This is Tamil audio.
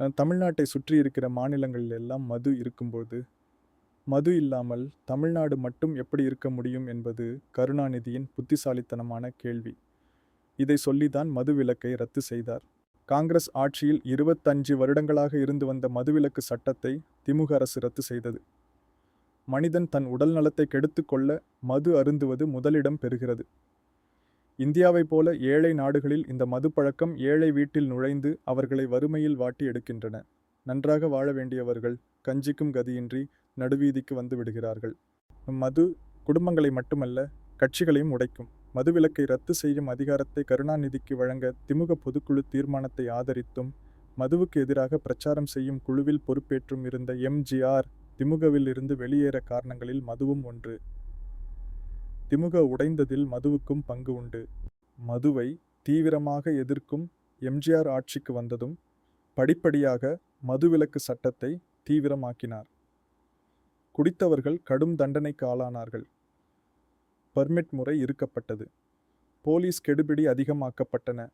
தமிழ்நாட்டை சுற்றி இருக்கிற மாநிலங்களில் எல்லாம் மது இருக்கும்போது மது இல்லாமல் தமிழ்நாடு மட்டும் எப்படி இருக்க முடியும் என்பது கருணாநிதியின் புத்திசாலித்தனமான கேள்வி. இதை சொல்லிதான் மதுவிலக்கை ரத்து செய்தார். காங்கிரஸ் ஆட்சியில் இருபத்தஞ்சு வருடங்களாக இருந்து வந்த மதுவிலக்கு சட்டத்தை திமுக அரசு ரத்து செய்தது. மனிதன் தன் உடல் நலத்தை கெடுத்துக்கொள்ள மது அருந்துவது முதலிடம் பெறுகிறது. இந்தியாவைப் போல ஏழை நாடுகளில் இந்த மது பழக்கம் ஏழை வீட்டில் நுழைந்து அவர்களை வறுமையில் வாட்டி எடுக்கின்றன. நன்றாக வாழ வேண்டியவர்கள் கஞ்சிக்கும் கதியின்றி நடுவீதிக்கு வந்து விடுகிறார்கள். மது குடும்பங்களை மட்டுமல்ல கட்சிகளையும் உடைக்கும். மதுவிலக்கை ரத்து செய்யும் அதிகாரத்தை கருணாநிதிக்கு வழங்க திமுக பொதுக்குழு தீர்மானத்தை ஆதரித்தும் மதுவுக்கு எதிராக பிரச்சாரம் செய்யும் குழுவில் பொறுப்பேற்றும் இருந்த எம்ஜிஆர் திமுகவில் இருந்து வெளியேற காரணங்களில் மதுவும் ஒன்று. திமுக உடைந்ததில் மதுவுக்கும் பங்கு உண்டு. மதுவை தீவிரமாக எதிர்க்கும் எம்ஜிஆர் ஆட்சிக்கு வந்ததும் படிப்படியாக மதுவிலக்கு சட்டத்தை தீவிரமாக்கினார். குடித்தவர்கள் கடும் தண்டனைக்கு ஆளானார்கள். பர்மிட் முறை இருக்கப்பட்டது. போலீஸ் கெடுபிடி அதிகமாக்கப்பட்டன.